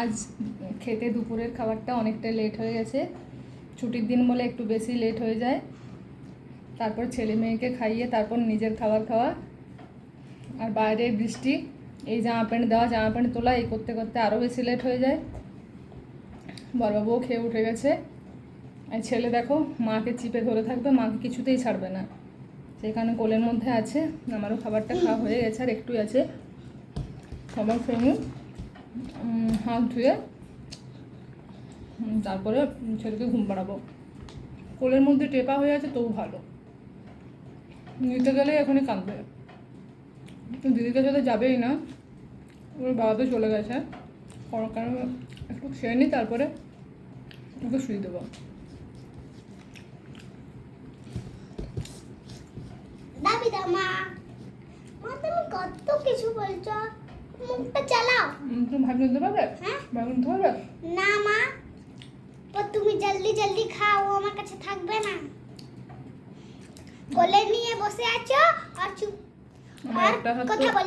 আজ খেতে দুপুরের খাবারটা অনেকটা লেট হয়ে গেছে। ছুটির দিন বলে একটু বেশি লেট হয়ে যায়। তারপর ছেলে মেয়েকে খাইয়ে তারপর নিজের খাবার খাওয়া। আর বাইরে বৃষ্টি এই জামা প্যান্ট দেওয়া জামা প্যান্ট তোলা এই করতে করতে আরও বেশি লেট হয়ে যায়। বড়বাবুও খেয়ে উঠে গেছে। আর ছেলে দেখো মাকে চিপে ধরে থাকবে মাকে কিছুতেই ছাড়বে না। সেখানে কোলের মধ্যে আছে আমারও খাবারটা খাওয়া হয়ে গেছে আর একটুই আছে। খাবার। উম, হাত ধুয়ে তারপরে ছেলেকে ঘুম পাড়াবো। কোলের মধ্যে টেপা হয়ে আছে, তবু ভালো। নিতে গেলেই এখনই কাঁদবে। দিদিদের সাথে যাবেই না। ওর বাবা তো চলে গেছে। কারণে একটু খেয়ে নিই, তারপরে ওকে শুয়ে দেবো। দাবি কত কিছু বলছো? মুখটা চালাও। তুমি ভাগ নিতে পারবে হ্যাঁ। ভাগ নিতে পারবে? না মা। ও তুমি জলদি জলদি খাও ও আমার কাছে থাকবে না। কোলে নিয়ে বসে আছো আর চুপ। আর কথা বল